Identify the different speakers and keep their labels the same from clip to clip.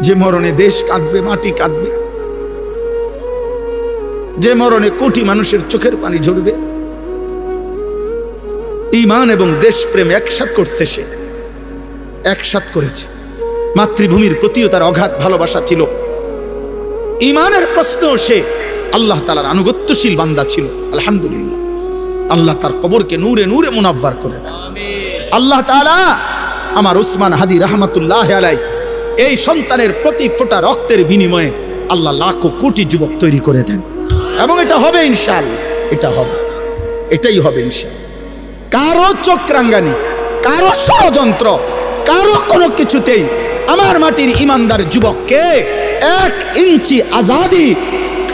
Speaker 1: যে মরণে দেশ কাঁদবে মাটি কাঁদবে। যে মরণে কোটি মানুষের চোখের পানি ঝরবে। ইমান এবং দেশপ্রেম একসাথ করছে সে। একসাথ করেছে। মাতৃভূমির প্রতিও তার অগাধ ভালোবাসা ছিল। ইমানের প্রশ্ন সে। আল্লাহ তালার আনুগত্যশীল বান্দা ছিল। আলহামদুলিল্লাহ। আল্লাহ তার কবরকে নূরে নূরে মুনাব্বার করে দেন। আল্লাহ তাআলা আমার উসমান হাদি রহমতুল্লাহ আলাই এই সন্তানের প্রতি ফোঁটা রক্তের বিনিময়ে আল্লাহ লাখো কোটি যুবক তৈরি করে দেন। এবং এটা হবে ইনশাল এটা হবে। এটাই হবে ইনশাল কারও চক্রাঙ্গানি, কারও ষড়যন্ত্র, কারও কোনো কিছুতেই আমার মাটির ইমানদার যুবককে এক ইঞ্চি আজাদি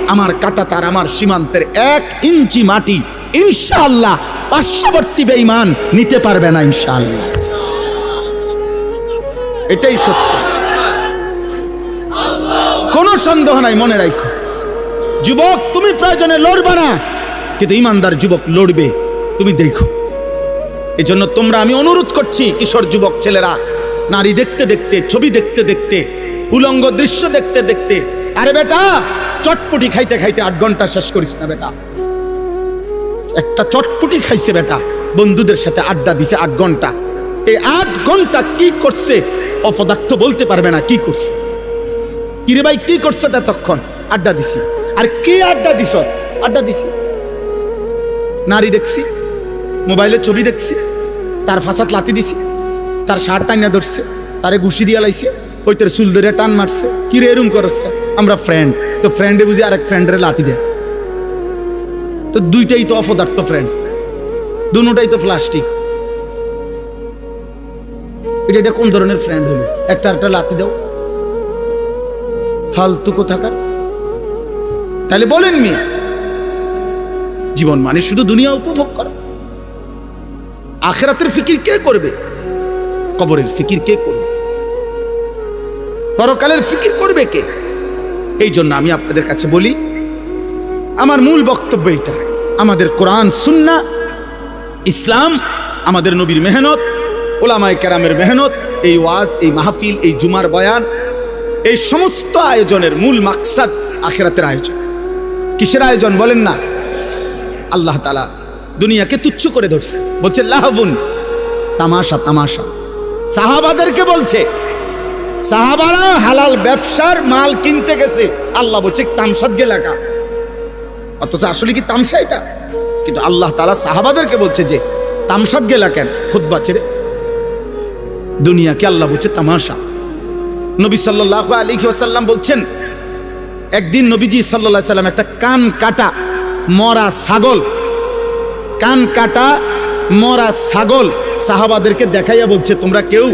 Speaker 1: আমার কাটা তার আমার সীমান্তের এক ইঞ্চি মাটি ইনশাআল্লাহ পার্শ্ববর্তী বেঈমান নিতে পারবে না ইনশাআল্লাহ। এটাই সত্য। কোনো সন্দেহ নাই, মনে রাখো যুবক, তুমি প্রয়োজনে লড়বে না, কিন্তু ইমানদার যুবক লড়বে, তুমি দেখো। এই জন্য তোমরা আমি অনুরোধ করছি, কিশোর যুবক ছেলেরা, নারী দেখতে দেখতে, ছবি দেখতে দেখতে, উলঙ্গ দৃশ্য দেখতে দেখতে, আরে বেটা, চটপটি খাইতে খাইতে আট ঘণ্টা শেষ করিস না বেটা। একটা চটপটি খাইছে বেটা, বন্ধুদের সাথে আড্ডা দিছে আট ঘণ্টা। এই আট ঘণ্টা কি করছে? অপদার্থ বলতে পারবে না কি করছে। কিরে ভাই, কি করছে ততক্ষণ আড্ডা দিছি। আর কি আড্ডা দিছ? আড্ডা দিছি। নারী দেখছি, মোবাইলে ছবি দেখছি, তার ফাঁসাত লাতি দিছি, তার শার্ট টাইনা ধরছে, তারে ঘুষি দিয়া লাইছে, ওই তোর চুল ধরে টান মারছে। কি রে এরম করস আমরা ফ্রেন্ড তো ফ্রেন্ডে বুঝি আরেক ফ্রেন্ডের লাতি দেয়। তো দুইটাই তো অপদার্থ ফ্রেন্ড দুটাই তো প্লাস্টিক এটা এটা কোন ধরনের ফ্রেন্ড হলো? একটা একটা লাতি দাও। ফালতু কোথাকার? তাহলে বলেন মিয়া, জীবন মানে শুধু দুনিয়া উপভোগ করা। আখেরাতের ফিকির কে করবে? কবরের ফিকির কে করবে? পরকালের ফিকির করবে কে? এই জন্য আমি আপনাদের কাছে বলি, আমার মূল বক্তব্য এটা, আমাদের কোরআন, সুন্না, ইসলাম, আমাদের নবীর মেহনত, ওলামায় কেরামের মেহনত, এই ওয়াজ, এই মাহফিল, এই জুমার বয়ান এই সমস্ত আয়োজনের মূল মাকসাদ আখেরাতের আয়োজন। কিসের আয়োজন বলেন না? আল্লাহ তালা দুনিয়াকে তুচ্ছ করে ধরছে। বলছে, লাহাবুন, তামাশা তামাশা। সাহাবাদেরকে বলছে, সাহাবারা হালাল ব্যবসার মাল কিনতে গেছে। আল্লাহ বলছে তামসাদ গে। লাগা অথচ আসলে কি তামসা এটা? কিন্তু আল্লাহ তালা সাহাবাদেরকে বলছে যে তামসাদ গেলা কেন? খুদ্া ছেড়ে। দুনিয়াকে আল্লাহ বলছে তামাশা। নবী সাল্লাহ আলী ওসাল্লাম বলছেন, একদিন নবীজি সাল্লাহ সাল্লাম একটা কান কাটা মরা ছাগল, কান কাটা মরা ছাগল সাহাবাদেরকে দেখাইয়া বলছে, তোমরা কেউ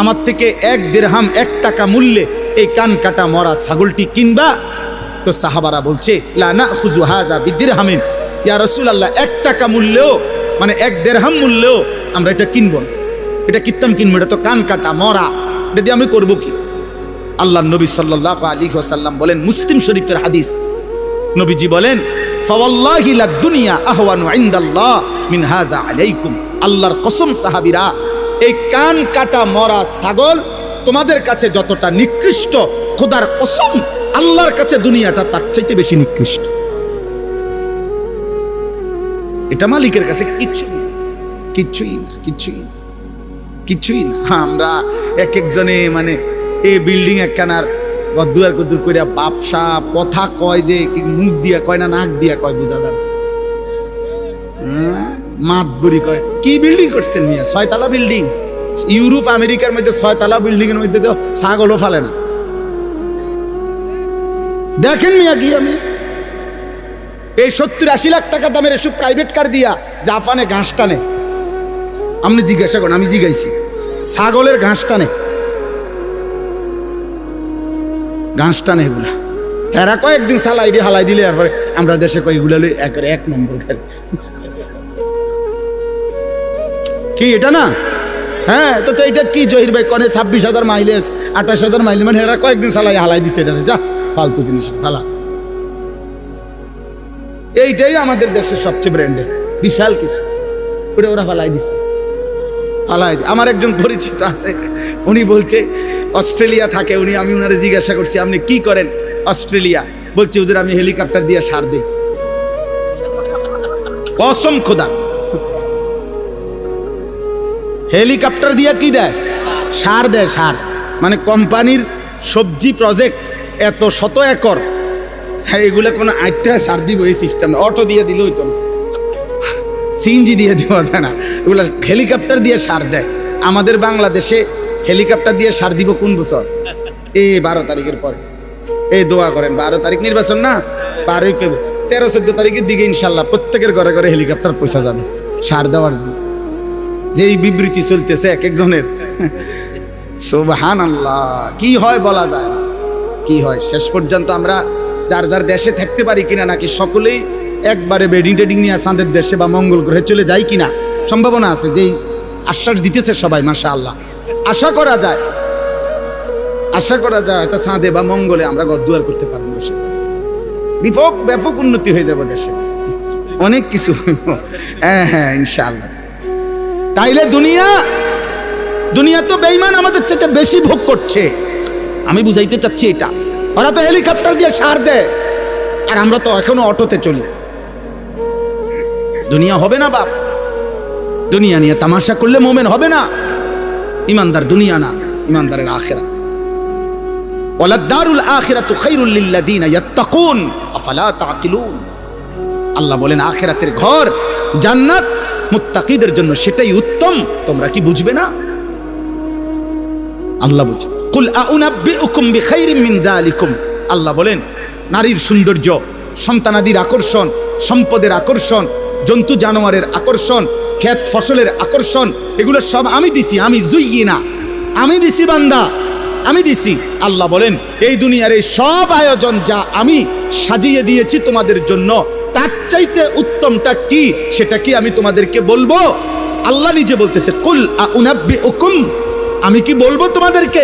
Speaker 1: আমার থেকে এক দেড়হাম, এক টাকা মূল্যে এই কান কাটা মরা ছাগলটি কিনবা? তো সাহাবারা বলছে লানা খুজু হাজা বিদ্দির হামিন ইয়া রসুল আল্লাহ এক টাকা মূল্যেও মানে এক দেড়হাম মূল্যেও আমরা এটা কিনবো না। এটা কিত্তাম কিনবো এটা তো কান কাটা মরা। এটা দিয়ে আমি করব কি? আল্লাহ নবী সাল্লাহ আলী ওসাল্লাম বলেন মুসলিম শরীফের হাদিস। নবীজি বলেন হাযা আলাইকুম। আল্লাহর কসম সাহাবীরা এই কান কাটা মরা ছাগল তোমাদের কাছে যতটা নিকৃষ্ট কসম আল্লাহর কাছে দুনিয়াটা তার চাইতে বেশি নিকৃষ্ট। এটা মালিকের কাছে কিচ্ছুই না কিচ্ছুই না কিছুই না হ্যাঁ, আমরা এক একজনে মানে এই বিল্ডিং একখানার গদ্দুয়ার গদ্দুর কইরা বাপসা কথা কয় যে মুখ দিয়া কয় না নাক দিয়া কয়, বুঝা মাত বুড়ি করে কি বিল্ডিং করছেন মিয়া? ছয়তলা বিল্ডিং। ইউরোপ, আমেরিকার মধ্যে ছয়তলা বিল্ডিং এর মধ্যে তো ছাগলও ফালে না। দেখেন মিয়া কি আমি? এই সত্তর আশি লাখ টাকা দামের এসব প্রাইভেট কার দিয়া জাপানে ঘাস টানে। আপনি জিজ্ঞাসা করেন, আমি জিজ্ঞাইছি ছাগলের ঘাস টানে। ঘাস টানে এগুলা। এরা কয়েকদিন সালাই দিয়ে হালাই দিলে এরপরে আমরা দেশে কয়েকগুলো এক এক নম্বর। কি এটা না? হ্যাঁ তো তো এটা কি জহির ভাই কনে? ছাব্বিশ হাজার মাইলেজ আঠাশ হাজার মাইলেজ মানে এরা কয়েকদিন সালাই হালাই দিছে এটা যা, ফালতু জিনিস, ফালা। এইটাই আমাদের দেশের সবচেয়ে ব্র্যান্ডের বিশাল কিছু। ওটা ওরা ফালাই দিছে। ফালাই আমার একজন পরিচিত আছে, উনি বলছে অস্ট্রেলিয়া থাকে উনি, আমি ওনারে জিজ্ঞাসা করছি, আপনি কি করেন অস্ট্রেলিয়া? বলছি ওদের আমি হেলিকপ্টার দিয়ে সার দিই। কসম খোদা। হেলিকপ্টার দিয়ে কি দেয়? সার দেয়, সার। মানে কোম্পানির সবজি প্রজেক্ট এত শত একর। হ্যাঁ এগুলো কোনো আটটা সার দিব এই সিস্টেম অটো দিয়ে দিলে হইতো না। সিএনজি দিয়ে দেওয়া যায় না। এগুলো হেলিকপ্টার দিয়ে সার দেয়। আমাদের বাংলাদেশে হেলিকপ্টার দিয়ে সার দিব কোন বছর? এই বারো তারিখের পরে। এই দোয়া করেন, বারো তারিখ নির্বাচন না? বারোই ফেব্রুয়ারি তেরো, চোদ্দ তারিখের দিকে ইনশাল্লাহ প্রত্যেকের ঘরে ঘরে হেলিকপ্টার পয়সা যাবে, সার দেওয়ার জন্য। যেই বিবৃতি চলতেছে এক একজনের। সুবহান আল্লাহ কি হয় বলা যায় কি হয়? শেষ পর্যন্ত আমরা যার যার দেশে থাকতে পারি কিনা নাকি সকলেই একবারে বেডিং টেডিং নিয়ে চাঁদের দেশে বা মঙ্গল গ্রহে চলে যাই কিনা, সম্ভাবনা আছে। যেই আশ্বাস দিতেছে সবাই মাসা আল্লাহ আশা করা যায়। আশা করা যায় হয়তো চাঁদে বা মঙ্গলে আমরা গদ্দুয়ার করতে পারব দেশে ব্যাপক ব্যাপক উন্নতি হয়ে যাবে দেশে। অনেক কিছু হ্যাঁ হ্যাঁ ইনশাআল্লাহ। তাইলে দুনিয়া দুনিয়া তো বেইমান আমাদের চাইতে বেশি ভোগ করছে। আমি বুঝাইতে চাচ্ছি এটা। ওরা তো হেলিকপ্টার দিয়ে সার দেয়। আর আমরা তো এখনও অটোতে চলি। দুনিয়া হবে না বাপ। দুনিয়া নিয়ে তামাশা করলে মোমেন হবে না। ইমানদার দুনিয়া না, ইমানদারের আখেরা। ওয়ালাদ্দারুল আখিরাতু খায়রুল লিল্লাযিনা ইয়াত্তাকুন, আফালা তাকিলুন। আল্লাহ বলেন, আখেরাতের ঘর জান্নাত, মুত্তাকিদের জন্য সেটাই উত্তম, তোমরা কি বুঝবে না? আল্লাহ বুঝে কুল আউনাব্বিউকুম বিখাইরিম মিন যালিকুম আল্লাহ বলেন, নারীর সৌন্দর্য, সন্তানাদির আকর্ষণ, সম্পদের আকর্ষণ, জন্তু জানোয়ারের আকর্ষণ ক্ষেত, ফসলের আকর্ষণ, এগুলো সব আমি দিছি, আমি জুইয়ে না। আমি দিছি বান্দা, আমি দিছি। আল্লাহ বলেন, এই দুনিয়ার এই সব আয়োজন যা আমি সাজিয়ে দিয়েছি তোমাদের জন্য, তার চাইতে উত্তমটা কি, সেটা কি আমি তোমাদেরকে বলব? আল্লাহ নিজে বলতেছে, কুল আউনাব্বি উকুম আমি কি বলব তোমাদেরকে?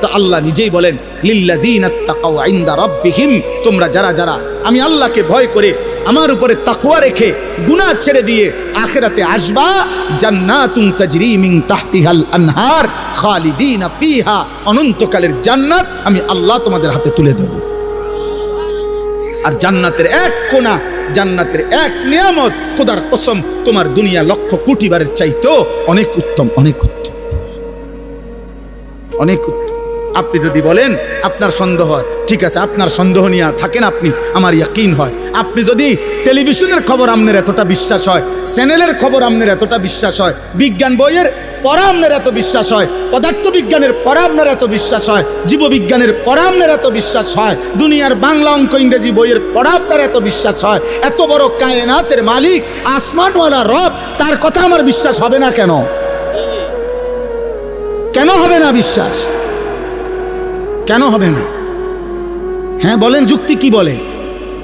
Speaker 1: তো আল্লাহ নিজেই বলেন, লিল্লাযীনা তাকাউ ইনদা রাব্বিহিম তোমরা যারা যারা, আমি আল্লাহকে ভয় করে আমার উপরে তাকওয়া রেখে গুনাহ ছেড়ে দিয়ে আখিরাতে আসবা। জান্নাতুন তাজরি মিন তাহতিহাল আনহার, খালিদিনা ফিহা, অনন্তকালের জান্নাত আমি আল্লাহ তোমাদের হাতে তুলে দেব। আর জান্নাতের এক কোণা জান্নাতের এক নিয়ামত, খোদার কসম, তোমার দুনিয়া লক্ষ কোটি বারের চাইতেও অনেক উত্তম অনেক উত্তম। অনেক উত্তম। আপনি যদি বলেন, আপনার সন্দেহ হয়। ঠিক আছে, আপনার সন্দেহ নিয়ে থাকেন আপনি, আমার ইয়াকিন হয়। আপনি যদি টেলিভিশনের খবর আপনার এতটা বিশ্বাস হয়, চ্যানেলের খবর আপনার এতটা বিশ্বাস হয়, বিজ্ঞান বইয়ের পড়া আপনার এত বিশ্বাস হয় পদার্থ বিজ্ঞানের পড়া আপনার এত বিশ্বাস হয়, জীববিজ্ঞানের পড়া আপনার এত বিশ্বাস হয়, দুনিয়ার বাংলা অঙ্ক ইংরেজি বইয়ের পড়া আপনার এত বিশ্বাস হয়, এত বড় কায়নাতের মালিক, আসমানওয়ালা রব, তার কথা আমার বিশ্বাস হবে না কেন? কেন হবে না বিশ্বাস? কেন হবে না? হ্যাঁ বলেন যুক্তি কি বলে?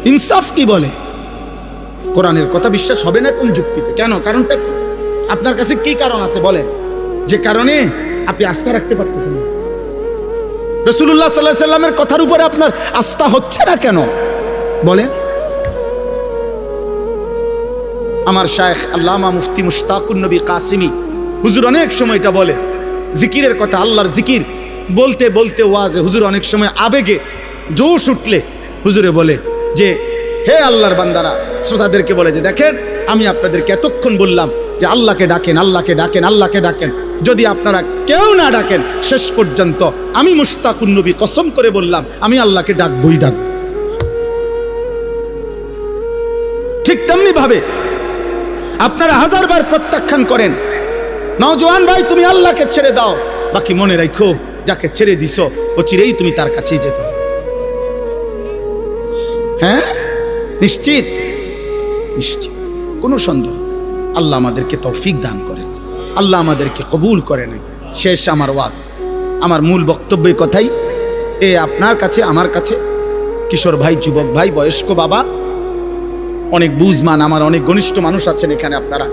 Speaker 1: ইনসাফ কি বলে? কোরআনের কথা বিশ্বাস হবে না কোন যুক্তিতে? কেন? কারণটা আপনার কাছে কি কারণ আছে বলেন? যে কারণে আপনি আস্থা রাখতে পারতেছেন না। রসুল্লাহ সাল্লাহ সাল্লামের কথার উপরে আপনার আস্থা হচ্ছে না কেন? বলেন। আমার শায়েখ আল্লামা মুফতি মুশতাকুন নবী কাসিমি হুজুর অনেক সময় এটা বলে। জিকিরের কথা, আল্লাহর জিকির। বলতে বলতে ওয়াজে হুজুর অনেক সময় আবেগে জোশ উঠলে হুজুরে বলে যে, হে আল্লাহর বান্দারা, শ্রোতাদেরকে বলে যে, দেখেন, আমি আপনাদেরকে এতক্ষণ বললাম যে আল্লাহকে ডাকেন আল্লাহকে ডাকেন আল্লাহকে ডাকেন। যদি আপনারা কেউ না ডাকেন, শেষ পর্যন্ত আমি মুশতাকুন নবী, কসম করে বললাম, আমি আল্লাহকে ডাকবই ডাক ঠিক তেমনি ভাবে আপনারা হাজারবার প্রত্যাখ্যান করেন নওজোয়ান ভাই, তুমি আল্লাহকে ছেড়ে দাও। বাকি মনে রাখো যাকে ছেড়ে দিছ, ও চিরেই তুমি তার কাছেই যেতে। হ্যাঁ? নিশ্চিত? নিশ্চিত। কোনো সন্দেহ। আল্লাহ আমাদেরকে তৌফিক দান করেন। আল্লাহ আমাদেরকে কবুল করেন। শেষ আমার ওয়াজ। আমার মূল বক্তব্যের কথাই, এ আপনার কাছে, আমার কাছে। কিশোর ভাই, যুবক ভাই, বয়স্ক বাবা, অনেক বুঝমান, আমার অনেক ঘনিষ্ঠ মানুষ আছেন এখানে আপনারা।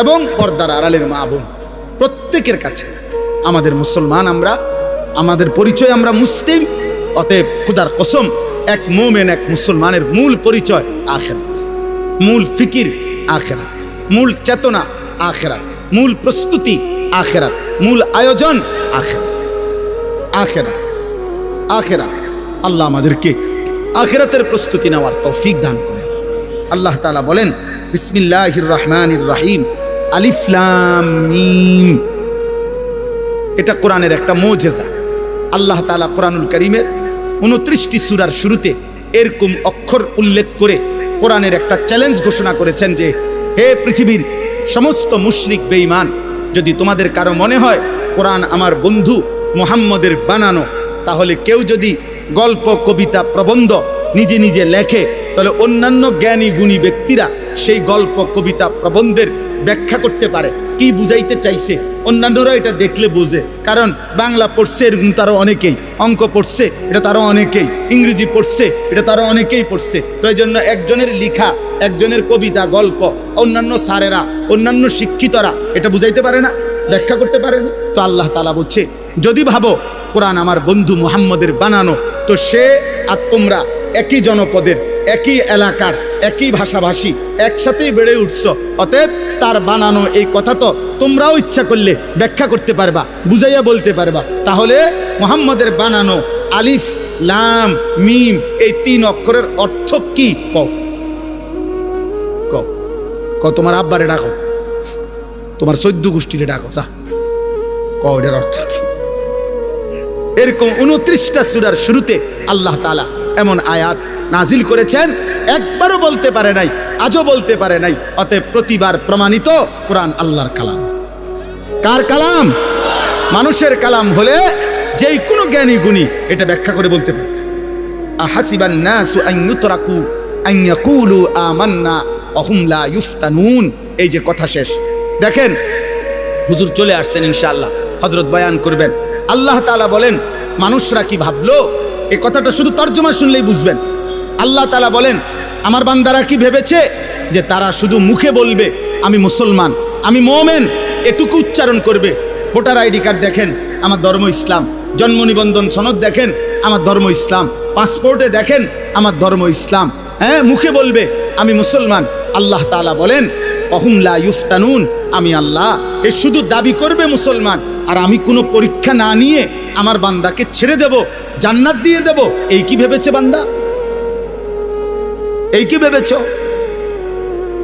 Speaker 1: এবং পর্দার আড়ালের মা বোন, প্রত্যেকের কাছে। আমাদের মুসলমান আমরা, আমাদের পরিচয় আমরা মুসলিম, অতএব খুদার কসম, এক মোমেন, এক মুসলমানের মূল পরিচয় আখেরাত। মূল ফিকির আখেরাত। মূল চেতনা আখেরাত। মূল প্রস্তুতি আখেরাত। মূল আয়োজন আখেরাত। আখেরাত। আখেরাত। আল্লাহ আমাদেরকে আখেরাতের প্রস্তুতি নেওয়ার তৌফিক দান করেন। আল্লাহ তালা বলেন, বিসমিল্লাহির রহমানির রহিম। আলিফলাম এটা কোরআনের একটা মোজেজা। আল্লাহ তাআলা কোরআনুল করিমের উনত্রিশটি সুরার শুরুতে এরকম অক্ষর উল্লেখ করে কোরআনের একটা চ্যালেঞ্জ ঘোষণা করেছেন যে, হে পৃথিবীর সমস্ত মুশরিক বেঈমান, যদি তোমাদের কারও মনে হয় কোরআন আমার বন্ধু মোহাম্মদের বানানো, তাহলে কেউ যদি গল্প, কবিতা, প্রবন্ধ নিজে নিজে লেখে, তাহলে অন্যান্য জ্ঞানী গুণী ব্যক্তিরা সেই গল্প, কবিতা, প্রবন্ধের ব্যাখ্যা করতে পারে। কি বুঝাইতে চাইছে? অন্যান্যরা এটা দেখলে বোঝে। কারণ বাংলা পড়ছে এরকম তারও অনেকেই, অঙ্ক পড়ছে, এটা তারও অনেকেই, ইংরেজি পড়ছে, এটা তারও অনেকেই পড়ছে। তো এই জন্য একজনের লিখা, একজনের কবিতা, গল্প, অন্যান্য স্যারেরা, অন্যান্য শিক্ষিতরা, এটা বুঝাইতে পারে না, ব্যাখ্যা করতে পারে না। তো আল্লাহ তালা বলছে, যদি ভাবো কোরআন আমার বন্ধু মুহাম্মদের বানানো, তো সে আর তোমরা একই জনপদের, একই এলাকার, একই ভাষাভাষী, একসাথেই বেড়ে উঠছ। অতএব তার বানানো এই কথা তো তোমরাও ইচ্ছা করলে ব্যাখ্যা করতে পারবা, বুঝাইয়া বলতে পারবা। তাহলে মোহাম্মদের বানানো আলিফ, লাম, মিম এই তিন অক্ষরের অর্থ কি? কও। কও। কও, তোমার আব্বারে ডাকো। তোমার চৈদ্য গোষ্ঠীরে ডাকো, যা। এটার অর্থ কি? এরকম উনত্রিশটা সুরার শুরুতে আল্লাহ তালা এমন আয়াত নাজিল করেছেন, একবারও বলতে পারে নাই, আজও বলতে পারে নাই, অতএব প্রতিবার প্রমাণিত কোরআন আল্লাহর কালাম। কার কালাম? মানুষের কালাম হলে যেই কোনো জ্ঞানী গুণী এটা ব্যাখ্যা করে বলতে পারত। আহাসিবান নাসু ইউফতানুন। এই যে কথা শেষ। দেখেন, হুজুর চলে আসছেন ইনশাআল্লাহ হজরত বয়ান করবেন। আল্লাহ তাআলা বলেন, মানুষরা কি ভাবলো? এ কথাটা শুধু তর্জমা শুনলেই বুঝবেন। আল্লাহ তালা বলেন, আমার বান্দারা কি ভেবেছে যে তারা শুধু মুখে বলবে, আমি মুসলমান, আমি মোমেন এটুকু উচ্চারণ করবে। ভোটার আইডি কার্ড দেখেন, আমার ধর্ম ইসলাম। জন্ম নিবন্ধন সনদ দেখেন, আমার ধর্ম ইসলাম। পাসপোর্টে দেখেন, আমার ধর্ম ইসলাম। হ্যাঁ মুখে বলবে, আমি মুসলমান। আল্লাহ তাআলা বলেন অহুমলা ইউফতানুন আমি আল্লাহ। এ শুধু দাবি করবে মুসলমান। আর আমি কোনো পরীক্ষা না নিয়ে আমার বান্দাকে ছেড়ে দেব, জান্নাত দিয়ে দেব। এই কি ভেবেছে বান্দা? এই কি ভেবেছ?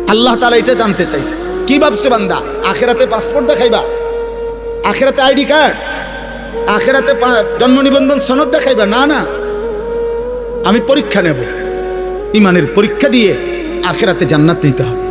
Speaker 1: আল্লাহ তালা এটা জানতে চাইছে। কি ভাবছে বান্দা? আখেরাতে পাসপোর্ট দেখাইবা? আখেরাতে আইডি কার্ড? আখেরাতে জন্ম নিবন্ধন সনদ দেখাইবা? না না। আমি পরীক্ষা নেব। ইমানের পরীক্ষা দিয়ে আখেরাতে জান্নাত নিতে হবে।